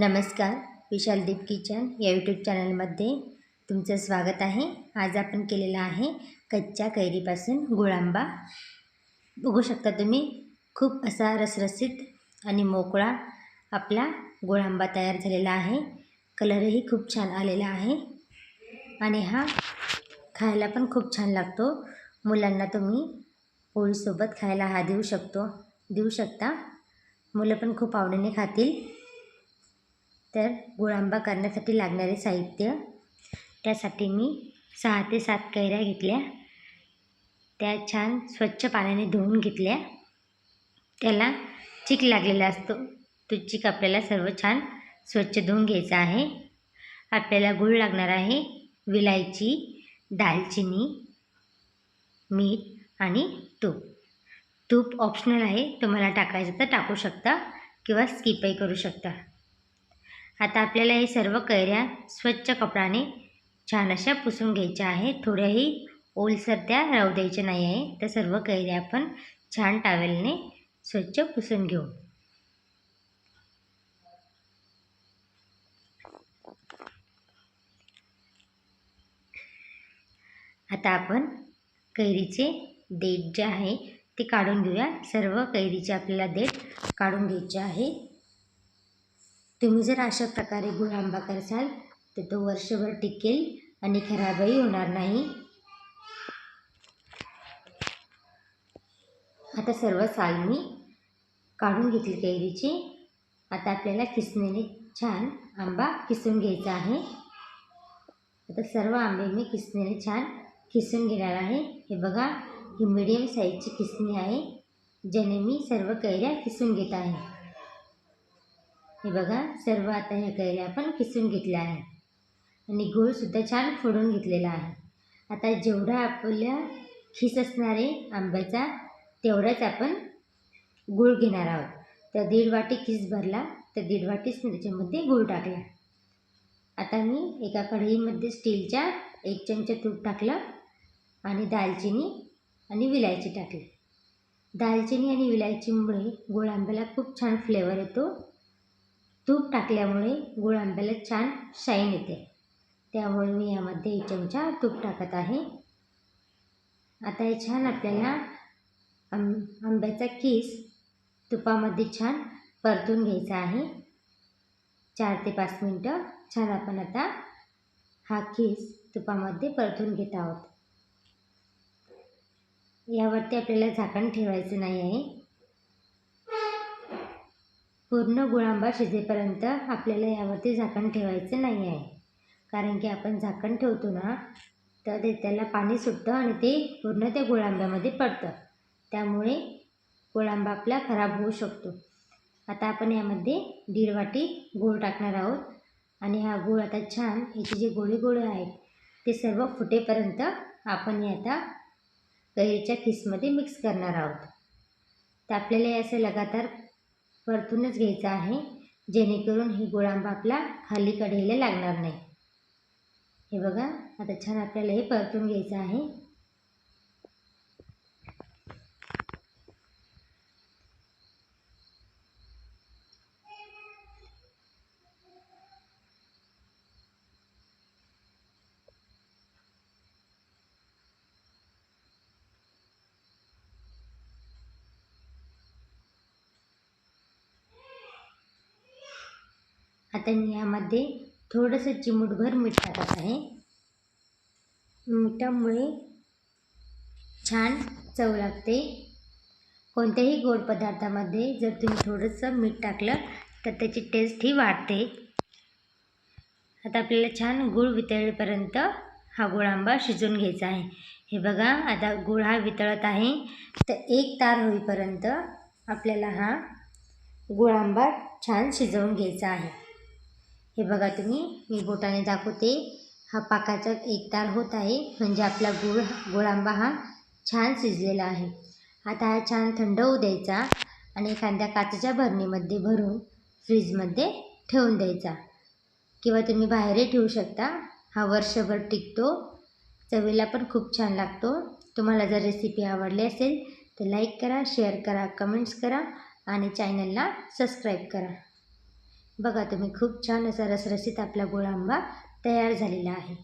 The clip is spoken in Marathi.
नमस्कार विशाल दीप किचन या यूट्यूब चॅनलमध्ये तुमचं स्वागत आहे. आज आपण केलेला आहे कच्च्या कैरीपासून गुळांबा. बघू शकता तुम्ही खूप असा रसरसीत आणि मोकळा आपला गुळांबा तयार झालेला आहे. कलरही खूप छान आलेला आहे. आणि हा खायला पण खूप छान लागतो. मुलांना तुम्ही पोळीसोबत खायला हा देऊ शकतो. देऊ शकता. मुलं पण खूप आवडीने खातील. तर गुळांबा करण्यासाठी लागणारे साहित्य. त्यासाठी मी सहा ते सात कैऱ्या घेतल्या. त्या छान स्वच्छ पाण्याने धुवून घेतल्या. त्याला चिक लागलेला असतो. तो चिक आपल्याला सर्व छान स्वच्छ धुवून घ्यायचा आहे. आपल्याला गूळ लागणार आहे. विलायची दालचिनी मीठ आणि तूप. तूप ऑप्शनल आहे. तुम्हाला टाकायचं तर टाकू शकता किंवा स्किपही करू शकता. आता आपल्याला हे सर्व कैऱ्या स्वच्छ कपडाने छान अशा पुसून घ्यायच्या आहे थोड्याही ओलसर त्या राहू द्यायच्या नाही आहे. तर सर्व कैऱ्या आपण छान टावेलने स्वच्छ पुसून घेऊ. आता आपण कैरीचे देठ जे आहे ते काढून घेऊया. सर्व कैरीचे आपल्याला देठ काढून घ्यायचे आहे. तुम्ही जर अशा प्रकारे गुळ आंबा करसाल तर तो वर्षभर टिकेल आणि खराबही होणार नाही. आता सर्व साल मी काढून घेतली कैरीची. आता आपल्याला किसणीने छान आंबा किसून घ्यायचा आहे. आता सर्व आंबे मी किसणीने छान किसून घेणार आहे. हे बघा ही मीडियम साईजची किसणी आहे ज्याने मी सर्व कैऱ्या किसून घेत आहे. हे बघा सर्व आता ह्या कैऱ्या आपण किसून घेतल्या आहे आणि गूळसुद्धा छान फोडून घेतलेला आहे. आता जेवढा आपल्या खिस असणारे आंब्याचा तेवढाच आपण गूळ घेणार आहोत. तर दीड वाटी खिस भरला तर दीड वाटीच त्याच्यामध्ये गूळ टाकला. आता मी एका कढईमध्ये स्टीलच्या एक चमचा तूप टाकलं आणि दालचिनी आणि विलायची टाकली. दालचिनी आणि विलायचीमुळे गोळ आंब्याला खूप छान फ्लेवर येतो. तूप टाकल्यामुळे गुळ आंब्याला छान शाईन येते. त्यामुळे मी यामध्ये एक चमचा तूप टाकत आहे. आता हे छान आपल्याला आं आंब्याचा किस तुपामध्ये छान परतून घ्यायचा आहे. चार ते पाच मिनटं छान आपण आता हा किस तुपामध्ये परतून घेत आहोत. यावरती आपल्याला झाकण ठेवायचं नाही आहे. पूर्ण गुळांबा शिजेपर्यंत आपल्याला यावरती झाकण ठेवायचं नाही आहे. कारण की आपण झाकण ठेवतो ना तर ते त्याला पाणी सुटतं आणि ते पूर्ण त्या गुळांब्यामध्ये पडतं. त्यामुळे गुळांबा आपला खराब होऊ शकतो. आता आपण यामध्ये दीड वाटी गूळ टाकणार आहोत. आणि हा गूळ आता छान याचे जे गोळे गोळे आहेत ते सर्व फुटेपर्यंत आपण हे आता कैरीच्या खिसमध्ये मिक्स करणार आहोत. तर आपल्याला असं लगातार परतूनच घ्यायचा आहे जेणेकरून ही गुळांबा आपला खाली कढईला लागणार नाही. हे बघा आता छान आपल्याला हे परतून घ्यायचं आहे. आता मी यामध्ये थोडंसं चिमूटभर मीठ टाकत आहे. मिठामुळे छान चव लागते. कोणत्याही गोड पदार्थामध्ये जर तुम्ही थोडंसं मीठ टाकलं तर त्याची टेस्ट ही वाढते. आता आपल्याला छान गूळ वितळेपर्यंत हा गुळ आंबा शिजवून घ्यायचा आहे. हे बघा आता गुळ हा वितळत आहे. तर एक तार होईपर्यंत आपल्याला हा गुळ आंबा छान शिजवून घ्यायचा आहे. हे बघा तुम्ही मी बोटाने दाखवते. हा पाकाचा एक तार होत आहे. म्हणजे आपला गुळ गुळांबा हा छान शिजलेला आहे. आता हा छान थंड होऊ द्यायचा आणि एखाद्या काचेच्या भरणीमध्ये भरून फ्रीजमध्ये ठेवून द्यायचा. किंवा तुम्ही बाहेरही ठेवू शकता. हा वर्षभर टिकतो. चवीला पण खूप छान लागतो. तुम्हाला जर रेसिपी आवडली असेल तर लाईक करा शेअर करा कमेंट्स करा आणि चॅनलला सबस्क्राईब करा. बघा तुम्ही खूप छान असा रसरसीत आपला गोळ आंबा तयार झालेला आहे.